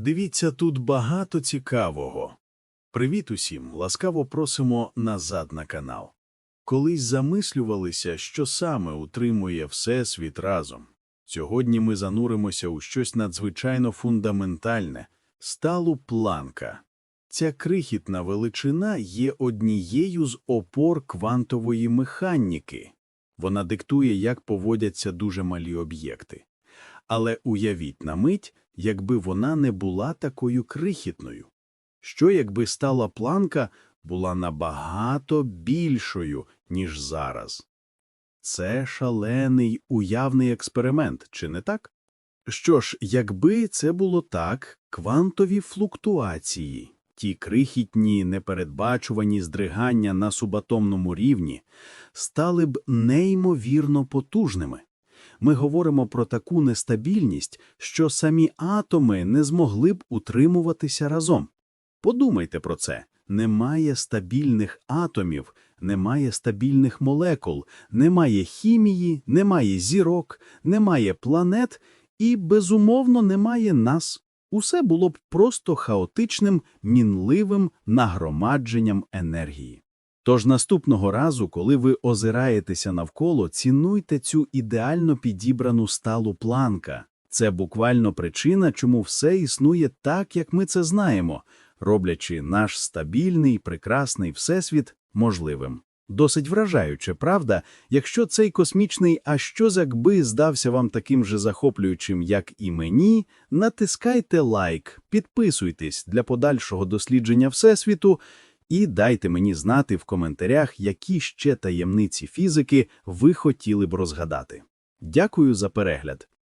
Дивіться, тут багато цікавого. Привіт усім, ласкаво просимо назад на канал. Колись замислювалися, що саме утримує Всесвіт разом. Сьогодні ми зануримося у щось надзвичайно фундаментальне – сталу планка. Ця крихітна величина є однією з опор квантової механіки. Вона диктує, як поводяться дуже малі об'єкти. Але уявіть на мить, якби вона не була такою крихітною. Що якби стала планка була набагато більшою, ніж зараз? Це шалений уявний експеримент, чи не так? Що ж, якби це було так, квантові флуктуації, ті крихітні непередбачувані здригання на субатомному рівні, стали б неймовірно потужними. Ми говоримо про таку нестабільність, що самі атоми не змогли б утримуватися разом. Подумайте про це. Немає стабільних атомів, немає стабільних молекул, немає хімії, немає зірок, немає планет і, безумовно, немає нас. Усе було б просто хаотичним, мінливим нагромадженням енергії. Тож наступного разу, коли ви озираєтеся навколо, цінуйте цю ідеально підібрану сталу планка. Це буквально причина, чому все існує так, як ми це знаємо, роблячи наш стабільний, прекрасний всесвіт можливим. Досить вражаюче, правда, якщо цей космічний «а що якби» здався вам таким же захоплюючим, як і мені, натискайте лайк, підписуйтесь для подальшого дослідження Всесвіту і дайте мені знати в коментарях, які ще таємниці фізики ви хотіли б розгадати. Дякую за перегляд.